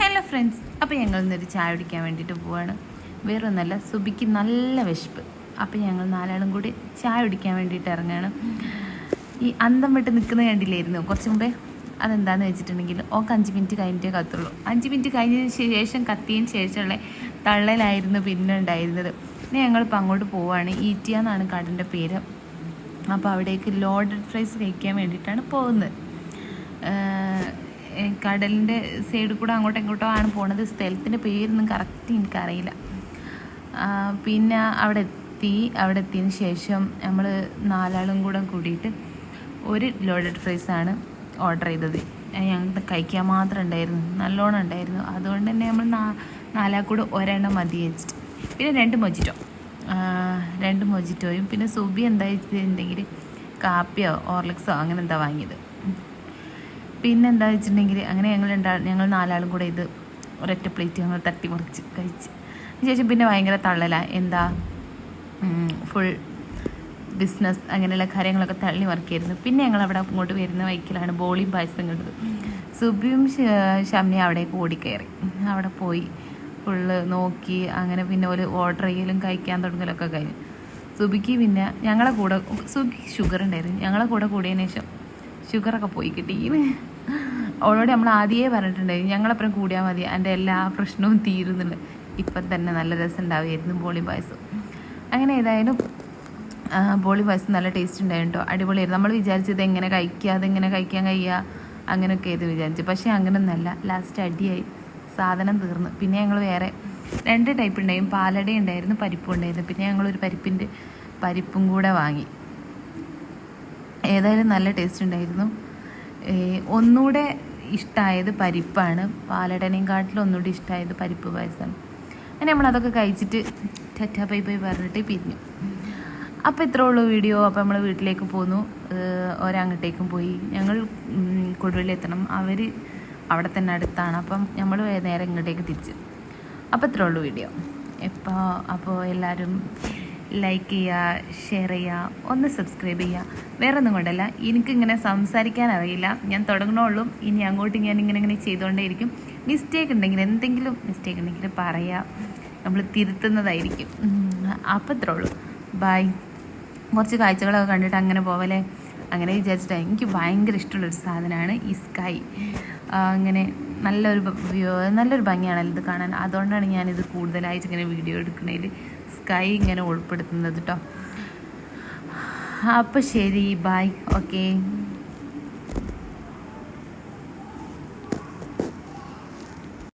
Hello friends അപ്പോൾ ഞങ്ങൾ ഇന്നൊരു ചായ കുടിക്കാൻ വേണ്ടിയിട്ട് പോവാണ്. വേറൊന്നല്ല സുബിക്ക് നല്ല വിശപ്പ്. അപ്പോൾ ഞങ്ങൾ നാലാളും കൂടി ചായ കുടിക്കാൻ വേണ്ടിയിട്ട് ഇറങ്ങുകയാണ് ഈ അന്തം വിട്ട് നിൽക്കുന്ന കണ്ടില്ലായിരുന്നു? കുറച്ച് മുമ്പേ? അതെന്താന്ന് വെച്ചിട്ടുണ്ടെങ്കിൽ ഓക്ക് അഞ്ച് മിനിറ്റ് കഴിഞ്ഞിട്ടേ കത്തുള്ളൂ. അഞ്ച് മിനിറ്റ് കഴിഞ്ഞതിന് ശേഷം കത്തിയതിന് ശേഷമുള്ള തള്ളലായിരുന്നു പിന്നെ ഉണ്ടായിരുന്നത്. ഇനി ഞങ്ങളിപ്പോൾ അങ്ങോട്ട് പോവുകയാണ് ഈറ്റിയ എന്നാണ് കടന്റെ പേര്. അപ്പോൾ അവിടേക്ക് ലോഡഡ് ഫ്രൈസ് കഴിക്കാൻ വേണ്ടിയിട്ടാണ് പോകുന്നത്. കടലിന്റെ സൈഡിൽ കൂടെ അങ്ങോട്ടും ഇങ്ങോട്ടോ ആണ് പോണത്. സ്ഥലത്തിന്റെ പേരൊന്നും കറക്റ്റ് എനിക്കറിയില്ല പിന്നെ അവിടെ എത്തി. അവിടെ എത്തിയതിന് ശേഷം നമ്മൾ നാലാളും കൂടെ കൂടിയിട്ട് ഒരു ലോഡഡ് ഫ്രൈസ് ആണ് ഓർഡർ ചെയ്തത്. ഞങ്ങൾക്ക് കഴിക്കാൻ മാത്രം ഉണ്ടായിരുന്നു. നല്ലോണം ഉണ്ടായിരുന്നു. അതുകൊണ്ട് തന്നെ നമ്മൾ നാ നാലാൾ കൂടെ ഒരെണ്ണം മതി വെച്ചിട്ട് പിന്നെ രണ്ട് മൊജിറ്റോ. രണ്ട് മൊജിറ്റോയും. പിന്നെ സുബി എന്താ വെച്ചിട്ടുണ്ടെങ്കിൽ കാപ്പിയോ ഓർലിക്സോ അങ്ങനെ എന്താ വാങ്ങിയത്. പിന്നെ എന്താ വെച്ചിട്ടുണ്ടെങ്കിൽ അങ്ങനെ ഞങ്ങൾ രണ്ടാ ഞങ്ങൾ നാലാളും കൂടെ ഇത് ഒരൊറ്റ പ്ലേറ്റ് ഞങ്ങൾ തട്ടി മുറിച്ച് കഴിച്ച്. അതിനുശേഷം പിന്നെ ഭയങ്കര തള്ളല. എന്താ ഫുൾ ബിസിനസ് അങ്ങനെയുള്ള കാര്യങ്ങളൊക്കെ തള്ളി മറിക്കായിരുന്നു. പിന്നെ ഞങ്ങൾ അവിടെ അങ്ങോട്ട് വരുന്ന വൈക്കിലാണ് ബോളിയും പായസം കണ്ടത്. സുബിയും ഷമ്നി അവിടേക്ക് ഓടിക്കയറി. അവിടെ പോയി ഫുള്ള് നോക്കി അങ്ങനെ പിന്നെ ഒരു ഓർഡർ ചെയ്യലും കഴിക്കാൻ തുടങ്ങലൊക്കെ കഴിഞ്ഞു. സുബിക്ക് പിന്നെ ഞങ്ങളെ കൂടെ സുബിക്ക് ഷുഗർ ഉണ്ടായിരുന്നു. ഞങ്ങളെ കൂടെ കൂടിയതിന് ശേഷം ഷുഗറൊക്കെ പോയി കിട്ടി അവളോട് നമ്മൾ ആദ്യമേ പറഞ്ഞിട്ടുണ്ടായിരുന്നു ഞങ്ങളപ്പുറം കൂടിയാൽ മതി എന്റെ എല്ലാ പ്രശ്നവും തീരുന്നുണ്ട്. ഇപ്പം തന്നെ നല്ല രസം ഉണ്ടാവുമായിരുന്നു ബോളി പായസം. അങ്ങനെ ഏതായാലും ബോളി പായസം നല്ല ടേസ്റ്റ് ഉണ്ടായിരുന്നു കേട്ടോ അടിപൊളിയായിരുന്നു. നമ്മൾ വിചാരിച്ചത് എങ്ങനെ കഴിക്കുക അതെങ്ങനെ കഴിക്കാൻ കഴിയുക അങ്ങനെയൊക്കെ ഇത് വിചാരിച്ചു പക്ഷേ അങ്ങനെയൊന്നല്ല ലാസ്റ്റ് അടിയായി. സാധനം തീർന്നു. പിന്നെ ഞങ്ങൾ വേറെ രണ്ട് ടൈപ്പ് ഉണ്ടായിരുന്നു. പാലട ഉണ്ടായിരുന്നു പരിപ്പും ഉണ്ടായിരുന്നു. പിന്നെ ഞങ്ങളൊരു പരിപ്പിന്റെ പരിപ്പും കൂടെ വാങ്ങി. ഏതായാലും നല്ല ടേസ്റ്റ് ഉണ്ടായിരുന്നു. ഒന്നുകൂടെ ഇഷ്ടമായത് പരിപ്പാണ്. പാലടനെയും കാട്ടിലും ഒന്നുകൂടി ഇഷ്ടമായത് പരിപ്പ് പായസം. അങ്ങനെ നമ്മളതൊക്കെ കഴിച്ചിട്ട് ടറ്റ പൈ പൈ പറഞ്ഞിട്ട് പിരിഞ്ഞു. അപ്പോൾ ഇത്രേ ഉള്ളൂ വീഡിയോ. അപ്പോൾ നമ്മൾ വീട്ടിലേക്ക് പോന്നു. ഒരങ്ങോട്ടേക്കും പോയി. ഞങ്ങൾ കൊടുവിലെത്തണം അവർ അവിടെ തന്നെ അടുത്താണ്. അപ്പം നമ്മൾ നേരെ ഇങ്ങോട്ടേക്ക് തിരിച്ച്. അപ്പോൾ ഇത്രേ ഉള്ളൂ വീഡിയോ. ഇപ്പോൾ അപ്പോൾ എല്ലാവരും ലൈക്ക് ചെയ്യുക ഷെയർ ചെയ്യുക ഒന്ന് സബ്സ്ക്രൈബ് ചെയ്യുക. വേറെ ഒന്നും കൊണ്ടല്ല എനിക്കിങ്ങനെ സംസാരിക്കാൻ അറിയില്ല ഞാൻ തുടങ്ങണുള്ളൂ ഇനി അങ്ങോട്ട് ഞാൻ ഇങ്ങനെ ഇങ്ങനെ ചെയ്തുകൊണ്ടേയിരിക്കും. മിസ്റ്റേക്ക് ഉണ്ടെങ്കിൽ എന്തെങ്കിലും മിസ്റ്റേക്ക് ഉണ്ടെങ്കിൽ പറയുക നമ്മൾ തിരുത്തുന്നതായിരിക്കും. അപ്പം ഇത്രേ ഉള്ളൂ. ബായ് കുറച്ച് കാഴ്ചകളൊക്കെ കണ്ടിട്ട് അങ്ങനെ പോവല്ലേ? അങ്ങനെ വിചാരിച്ചിട്ട്. എനിക്ക് ഭയങ്കര ഇഷ്ടമുള്ളൊരു സാധനമാണ് ഈ സ്കൈ അങ്ങനെ നല്ലൊരു വ്യൂ- നല്ലൊരു ഭംഗിയാണല്ലോ ഇത് കാണാൻ. അതുകൊണ്ടാണ് ഞാനിത് കൂടുതലായിട്ട് ഇങ്ങനെ വീഡിയോ എടുക്കുന്നതിൽ സ്കൈ ഇങ്ങനെ ഉൾപ്പെടുത്തുന്നത് കേട്ടോ അപ്പോൾ ശരി ബായ് ഓക്കെ